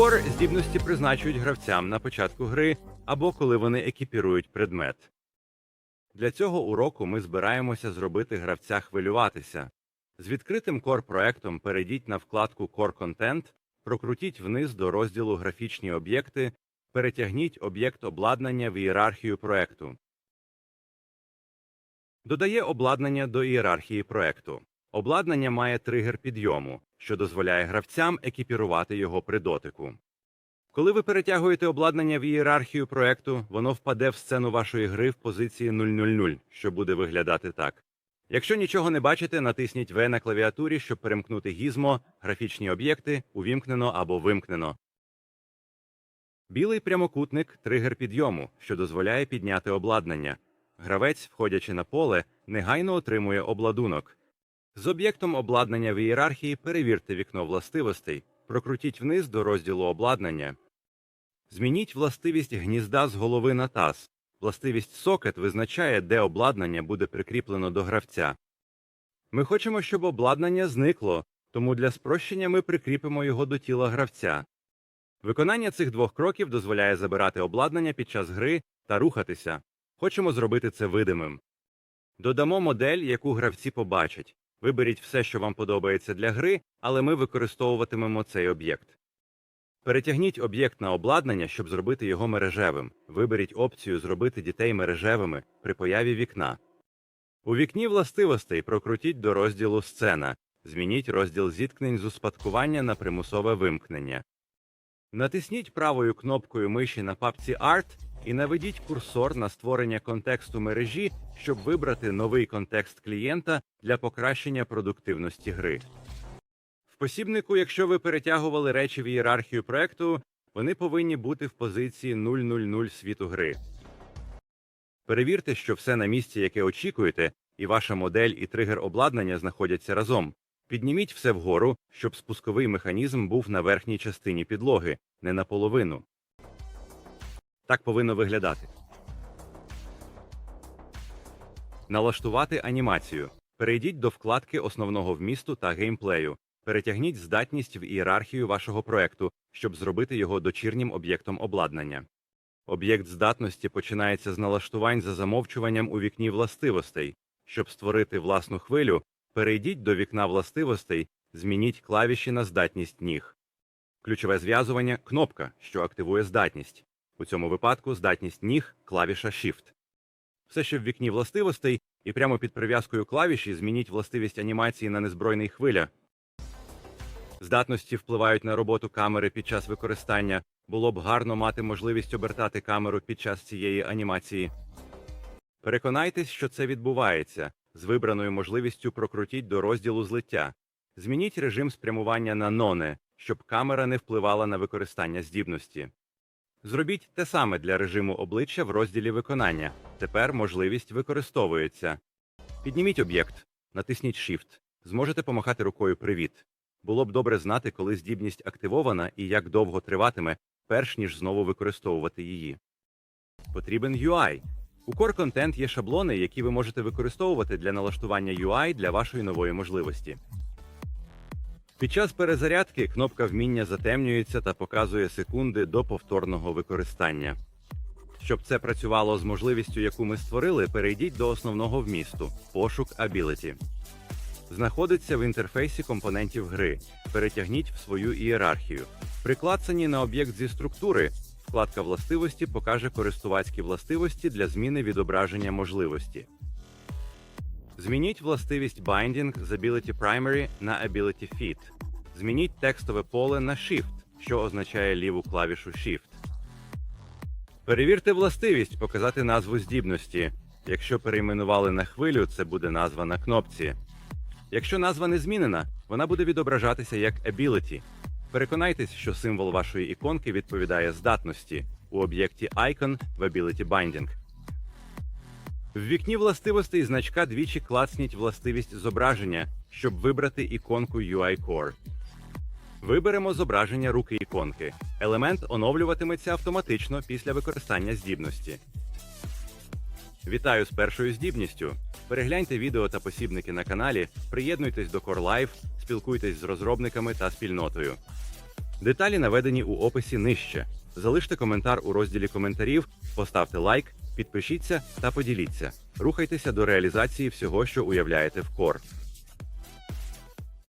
UI-Core здібності призначують гравцям на початку гри або коли вони екіпірують предмет. Для цього уроку ми збираємося зробити гравця хвилюватися. З відкритим Core проектом перейдіть на вкладку Core Content, прокрутіть вниз до розділу Графічні об'єкти, перетягніть об'єкт обладнання в ієрархію проекту. Додає обладнання до ієрархії проекту. Обладнання має тригер підйому, що дозволяє гравцям екіпірувати його при дотику. Коли ви перетягуєте обладнання в ієрархію проекту, воно впаде в сцену вашої гри в позиції 000, що буде виглядати так. Якщо нічого не бачите, натисніть V на клавіатурі, щоб перемкнути гізмо, графічні об'єкти, увімкнено або вимкнено. Білий прямокутник тригер підйому, що дозволяє підняти обладнання. Гравець, входячи на поле, негайно отримує обладунок. З об'єктом обладнання в ієрархії перевірте вікно властивостей, прокрутіть вниз до розділу обладнання. Змініть властивість гнізда з голови на таз. Властивість сокет визначає, де обладнання буде прикріплено до гравця. Ми хочемо, щоб обладнання зникло, тому для спрощення ми прикріпимо його до тіла гравця. Виконання цих двох кроків дозволяє забирати обладнання під час гри та рухатися. Хочемо зробити це видимим. Додамо модель, яку гравці побачать. Виберіть все, що вам подобається для гри, але ми використовуватимемо цей об'єкт. Перетягніть об'єкт на обладнання, щоб зробити його мережевим. Виберіть опцію Зробити дітей мережевими при появі вікна. У вікні властивостей прокрутіть до розділу Сцена. Змініть розділ зіткнень з успадкування на примусове вимкнення. Натисніть правою кнопкою миші на папці Art і наведіть курсор на створення контексту мережі, щоб вибрати новий контекст клієнта для покращення продуктивності гри. В посібнику, якщо ви перетягували речі в ієрархію проекту, вони повинні бути в позиції 000 світу гри. Перевірте, що все на місці, яке очікуєте, і ваша модель і тригер обладнання знаходяться разом. Підніміть все вгору, щоб спусковий механізм був на верхній частині підлоги, не наполовину. Так повинно виглядати. Налаштувати анімацію. Перейдіть до вкладки основного вмісту та геймплею. Перетягніть здатність в ієрархію вашого проекту, щоб зробити його дочірнім об'єктом обладнання. Об'єкт здатності починається з налаштувань за замовчуванням у вікні властивостей. Щоб створити власну хвилю, перейдіть до вікна властивостей, змініть клавіші на здатність ніг. Ключове зв'язування кнопка, що активує здатність. У цьому випадку здатність ніг клавіша Shift. Все, що в вікні властивостей, і прямо під прив'язкою клавіші змініть властивість анімації на незбройний хвиля. Здатності впливають на роботу камери під час використання. Було б гарно мати можливість обертати камеру під час цієї анімації. Переконайтесь, що це відбувається. З вибраною можливістю прокрутіть до розділу злиття. Змініть режим спрямування на ноне, щоб камера не впливала на використання здібності. Зробіть те саме для режиму обличчя в розділі виконання. Тепер можливість використовується. Підніміть об'єкт, натисніть Shift. Зможете помахати рукою Привіт. Було б добре знати, коли здібність активована і як довго триватиме, перш ніж знову використовувати її. Потрібен UI. У Core Content є шаблони, які ви можете використовувати для налаштування UI для вашої нової можливості. Під час перезарядки кнопка вміння затемнюється та показує секунди до повторного використання. Щоб це працювало з можливістю, яку ми створили, перейдіть до основного вмісту пошук Ability. Знаходиться в інтерфейсі компонентів гри. Перетягніть в свою ієрархію. При на об'єкт зі структури вкладка властивості покаже користувацькі властивості для зміни відображення можливості. Змініть властивість Binding з Ability Primary на Ability Fit. Змініть текстове поле на Shift, що означає ліву клавішу Shift. Перевірте властивість показати назву здібності. Якщо перейменували на хвилю, це буде назва на кнопці. Якщо назва не змінена, вона буде відображатися як Ability. Переконайтесь, що символ вашої іконки відповідає здатності у об'єкті Icon в Ability Binding. В вікні властивостей значка двічі клацніть властивість зображення, щоб вибрати іконку UI Core. Виберемо зображення руки іконки. Елемент оновлюватиметься автоматично після використання здібності. Вітаю з першою здібністю. Перегляньте відео та посібники на каналі, приєднуйтесь до Core Live, спілкуйтесь з розробниками та спільнотою. Деталі наведені у описі нижче. Залиште коментар у розділі коментарів, поставте лайк, підпишіться та поділіться. Рухайтеся до реалізації всього, що уявляєте в Core.